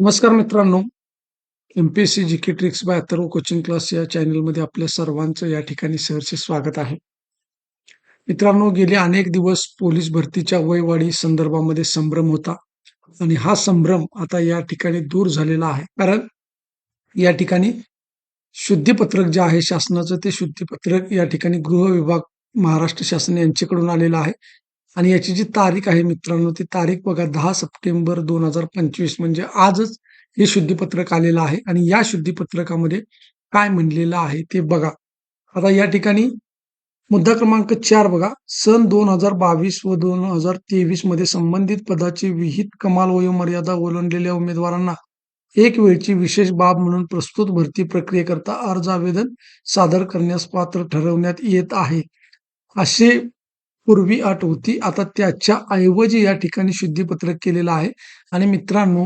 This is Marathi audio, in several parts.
नमस्कार मित्रांनो. M P S C G K tricks by Atharva coaching class या चॅनलमध्ये आपल्या सर्वांचं या ठिकाणी सहर्ष स्वागत आहे. मित्रांनो गेले अनेक दिवस पोलीस भरतीच्या वयवाढी संदर्भामध्ये संभ्रम होता आणि हा संभ्रम आता या ठिकाणी दूर झालेला आहे. कारण या ठिकाणी शुद्धीपत्रक जे आहे शासनाचं ते शुद्धीपत्रक या ठिकाणी गृह विभाग महाराष्ट्र शासन यांच्याकडून आलेलं आहे. आणि याची जी तारीख आहे मित्रांनो ती तारीख बघा दहा सप्टेंबर दोन हजार पंचवीस म्हणजे आजच हे शुद्धीपत्रक आलेलं आहे. आणि या शुद्धीपत्रकामध्ये काय म्हणलेलं आहे ते बघा. आता या ठिकाणी मुद्दा क्रमांक चार बघा. सन दोन हजार बावीस व दोन हजार तेवीसमध्ये संबंधित पदाची विहित कमाल वयोमर्यादा ओलांडलेल्या उमेदवारांना एक वेळची विशेष बाब म्हणून प्रस्तुत भरती प्रक्रियेकरता अर्ज आवेदन सादर करण्यास पात्र ठरवण्यात येत आहे. असे पूर्वी अट होती. आता त्याच्या ऐवजी या ठिकाणी शुद्धीपत्रक केलेलं आहे. आणि मित्रांनो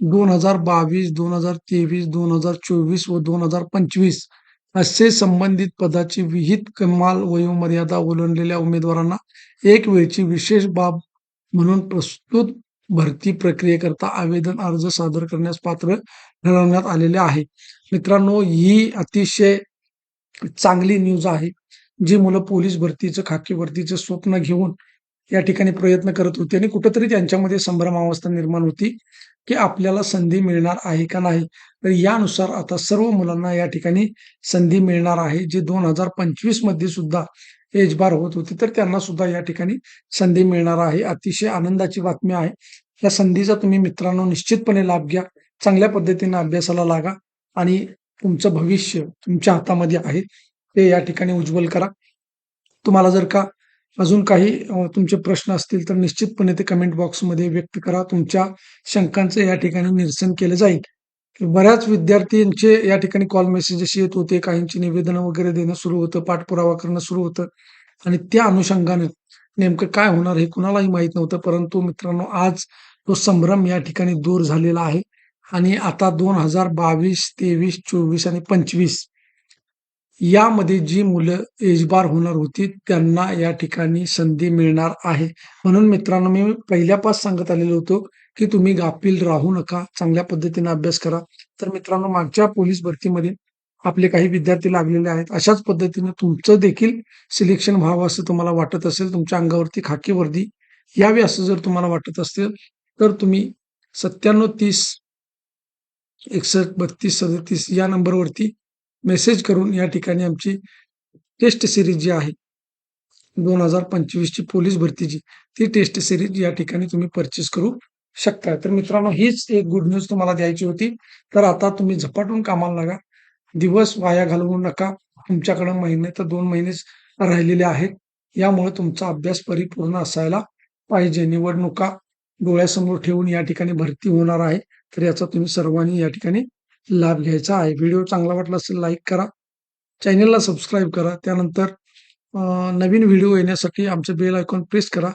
दोन हजार बावीस दोन हजार तेवीस दोन हजार चोवीस व दोन हजार पंचवीस असे संबंधित पदाची विहित कमाल वयोमर्यादा ओलांडलेल्या उमेदवारांना एक वेळची विशेष बाब म्हणून प्रस्तुत भरती प्रक्रियेकरता आवेदन अर्ज सादर करण्यास पात्र ठरवण्यात आलेले आहे. मित्रांनो ही अतिशय चांगली न्यूज आहे. जी मुलं पोलीस भरतीचं खाकी भरतीचं स्वप्न घेऊन या ठिकाणी प्रयत्न करत होते आणि कुठंतरी त्यांच्यामध्ये संभ्रमावस्था निर्माण होती की आपल्याला संधी मिळणार आहे का नाही. तर यानुसार आता सर्व मुलांना या ठिकाणी संधी मिळणार आहे जे दोन हजार पंचवीसमध्ये सुद्धा एज बार होत होते. तर त्यांना सुद्धा या ठिकाणी संधी मिळणार आहे. अतिशय आनंदाची बातमी आहे. या संधीचा तुम्ही मित्रांनो निश्चितपणे लाभ घ्या. चांगल्या पद्धतीने अभ्यासाला लागा आणि तुमचं भविष्य तुमच्या हातामध्ये आहे. ते या ठिकाणी उज्ज्वल करा. तुम्हाला जर का अजून काही तुमचे प्रश्न असतील तर निश्चितपणे ते कमेंट बॉक्समध्ये व्यक्त करा. तुमच्या शंकांचं या ठिकाणी निरसन केलं जाईल. बऱ्याच विद्यार्थ्यांचे या ठिकाणी कॉल मेसेजेस येत होते. काहींची निवेदन वगैरे देणं सुरू होतं पाठपुरावा करणं सुरू होतं. आणि त्या अनुषंगाने नेमकं काय होणार हे कुणालाही माहीत नव्हतं. परंतु मित्रांनो आज तो संभ्रम या ठिकाणी दूर झालेला आहे. आणि आता दोन हजार बावीस तेवीस चोवीस आणि पंचवीस यामध्ये जी मुलं एजबार होणार होती त्यांना या ठिकाणी संधी मिळणार आहे. म्हणून मित्रांनो मी पहिल्यापास सांगत आलेलो होतो की तुम्ही गाफील राहू नका चांगल्या पद्धतीने अभ्यास करा. तर मित्रांनो मागच्या पोलीस भरतीमध्ये आपले काही विद्यार्थी लागलेले आहेत. अशाच पद्धतीने तुमचं देखील सिलेक्शन व्हावं असं तुम्हाला वाटत असेल तुमच्या अंगावरती खाकी वर्दी यावी असं जर तुम्हाला वाटत असेल तर तुम्ही सत्त्याण्णव तीस एकसष्ट बत्तीस सदतीस या नंबरवरती मेसेज करून या ठिकाणी आमची टेस्ट सिरीज जी आहे दोन हजार पंचवीसची पोलीस भरतीची ती टेस्ट सिरीज या ठिकाणी तुम्ही परचेस करू शकता तर मित्रांनो हीच एक गुड न्यूज तुम्हाला द्यायची होती. तर आता तुम्ही झपाटून कामाला लागा. दिवस वाया घालवू नका. तुमच्याकडं महिने तर दोन महिनेच राहिलेले आहेत. यामुळे तुमचा अभ्यास परिपूर्ण असायला पाहिजे. निवडणुका डोळ्यासमोर ठेवून या ठिकाणी भरती होणार आहे. तर याचा तुम्ही सर्वांनी या ठिकाणी लाभ घ्यायचा आहे. व्हिडिओ चांगला वाटला असेल लाईक करा. चॅनलला सबस्क्राईब करा. त्यानंतर नवीन व्हिडिओ येण्यासाठी आमचं बेल आयकॉन प्रेस करा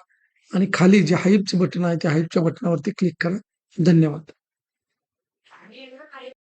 आणि खाली जे हाईपचे बटन आहे त्या हाईपच्या बटनावरती क्लिक करा. धन्यवाद.